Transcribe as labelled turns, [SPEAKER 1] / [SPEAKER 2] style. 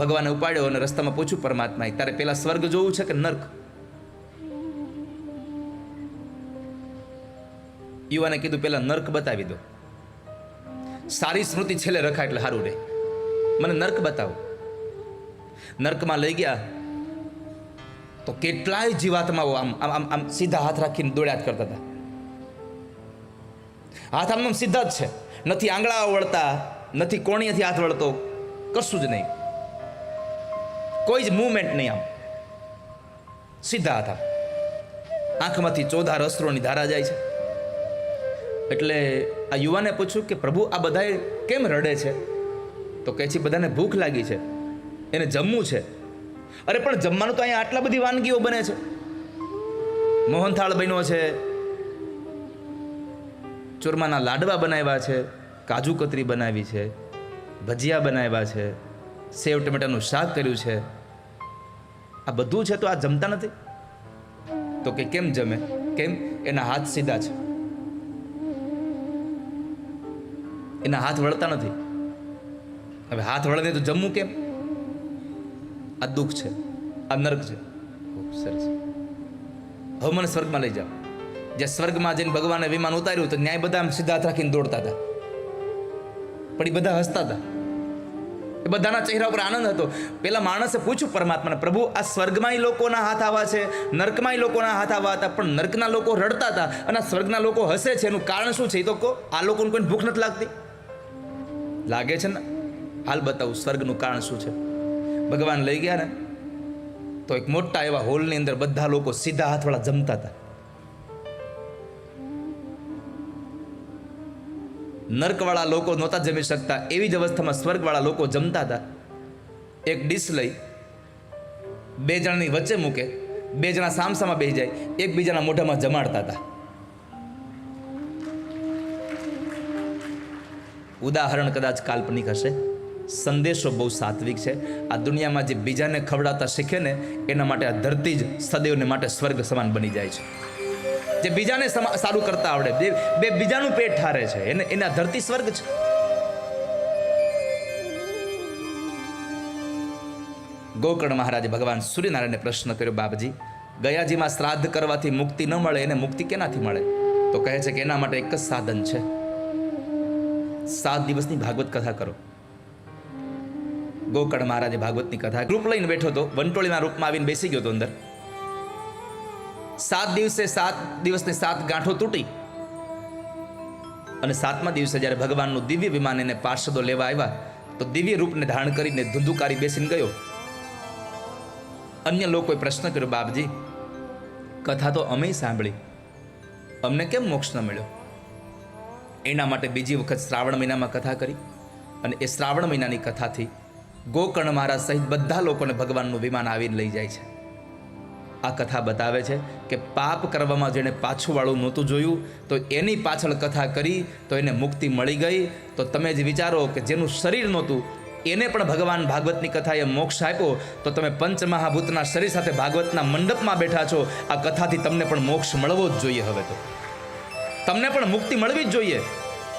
[SPEAKER 1] ભગવાને ઉપાડ્યો અને રસ્તામાં પૂછ્યું, પરમાત્માએ, તારે પેલા સ્વર્ગ જોવું છે કે નર્ક? યુવાને કીધું, પેલા નર્ક બતાવી દો. સારી સ્મૃતિ છેલ્લે રખાય એટલે સારું રહે મને નર્ક બતાવો. નર્કમાં લઈ ગયા. તો કેટલાય જીવાત્માઓ આમ આમ આમ આમ સીધા હાથ રાખીને દોડ્યા જ કરતા હતા. હાથ આમ સીધા જ છે. નથી આંગળા વળતા નથી કોણીએથી હાથ વળતો. કશું જ નહીં. કોઈ જ મૂવમેન્ટ નહીં આમ. સીધા હતા. આંખમાંથી ચોધાર અસ્ત્રોની ધારા જાય છે. એટલે આ યુવાને પૂછ્યું કે, પ્રભુ, આ બધાએ કેમ રડે છે? તો કહે છે બધાને ભૂખ લાગી છે. એને જમવું છે. અરે, પણ જમવાનું તો અહીંયા આટલા બધી વાનગીઓ બને છે. મોહનથાળ બન્યો છે. ચૂરમાના લાડવા બનાવ્યા છે. કાજુ કતરી બનાવી છે. ભજીયા બનાવ્યા છે. સેવ ટમેટાનું શાક કર્યું છે. આ બધું છે તો આ જમતા નથી? તો કે કેમ જમે? કેમ? એના હાથ સીધા છે. એના હાથ વળતા નથી. હવે હાથ વળે તો જમવું કેમ? આ દુઃખ છે. આ નર્ક છે. ખૂબ સરસ. હવે મને સ્વર્ગમાં લઈ જાઓ. જે સ્વર્ગમાં જઈને ભગવાને વિમાન ઉતાર્યું તો ન્યાય બધા આમ સીધા હાથ રાખીને દોડતા હતા. પણ એ બધા હસતા હતા. એ બધાના ચહેરા ઉપર આનંદ હતો. પેલા માણસે પૂછ્યું પરમાત્માને, પ્રભુ, આ સ્વર્ગમાંય લોકોના હાથ આવા છે? નર્કમાંય લોકોના હાથ આવા હતા? પણ નર્કના લોકો રડતા હતા અને સ્વર્ગના લોકો હસે છે, એનું કારણ શું છે? એ તો કહો, આ લોકોને કોઈને ભૂખ નથી લાગતી? લાગે છે ને? હાલ બતાવું, સ્વર્ગનું કારણ શું છે? ભગવાન લઈ ગયા ને, તો એક મોટા એવા હોલની અંદર બધા લોકો સીધા હાથવાળા જમતા હતા. નર્કવાળા લોકો નહોતા જમી શકતા. એવી જ અવસ્થામાં સ્વર્ગવાળા લોકો જમતા હતા. એક ડીશ લઈ, બે જણાની વચ્ચે મૂકે, બે જણા સામસામાં બેસી જાય, એકબીજાના મોઢામાં જમાડતા હતા. ઉદાહરણ કદાચ કાલ્પનિક હશે. સંદેશો બહુ સાત્વિક છે. આ દુનિયામાં જે બીજાને ખવડાવતા શીખે ને, એના માટે આ ધરતી જ સદૈવને માટે સ્વર્ગ સમાન બની જાય છે. જે બીજાને સારું કરતા આવડે. બે બીજાનું પેટ ઠારે છે. એને એના ધરતી સ્વર્ગ છે. ગોકર્ણ મહારાજે ભગવાન સૂર્યનારાયણને પ્રશ્ન કર્યો, બાપજી, ગયાજીમાં શ્રાદ્ધ કરવાથી મુક્તિ ન મળે, એને મુક્તિ કેનાથી મળે? તો કહે છે કે એના માટે એક જ સાધન છે. સાત દિવસની ભાગવત કથા કરો. ગોકર્ણ મહારાજે ભાગવતની કથા ગ્રુપ લઈને બેઠો હતો વંટોળીના રૂપમાં આવીને બેસી ગયો હતો અંદર. સાત દિવસે સાત દિવસની સાત ગાંઠો તૂટી. અને સાતમા દિવસે જ્યારે ભગવાનનું દિવ્ય વિમાન એને પાર્ષદો લેવા આવ્યા, તો દિવ્ય રૂપને ધારણ કરીને ધુંધુકારી બેસીને ગયો. અન્ય લોકોએ પ્રશ્ન કર્યો, બાપજી, કથા તો અમે સાંભળી. અમને કેમ મોક્ષ ન મળ્યો? એના માટે બીજી વખત શ્રાવણ મહિનામાં કથા કરી. અને એ શ્રાવણ મહિનાની કથાથી ગોકર્ણ મહારાજ સહિત બધા લોકોને ભગવાનનું વિમાન આવીને લઈ જાય છે. આ કથા બતાવે છે કે પાપ કરવામાં જેણે પાછુંવાળું નહોતું જોયું, તો એની પાછળ કથા કરી, તો એને મુક્તિ મળી ગઈ. તો તમે જ વિચારો કે જેનું શરીર નહોતું, એને પણ ભગવાન ભાગવતની કથાએ મોક્ષ આપ્યો. તો તમે પંચમહાભૂતના શરીર સાથે ભાગવતના મંડપમાં બેઠા છો. આ કથાથી તમને પણ મોક્ષ મળવો જ જોઈએ હવે તો. તમને પણ મુક્તિ મળવી જ જોઈએ.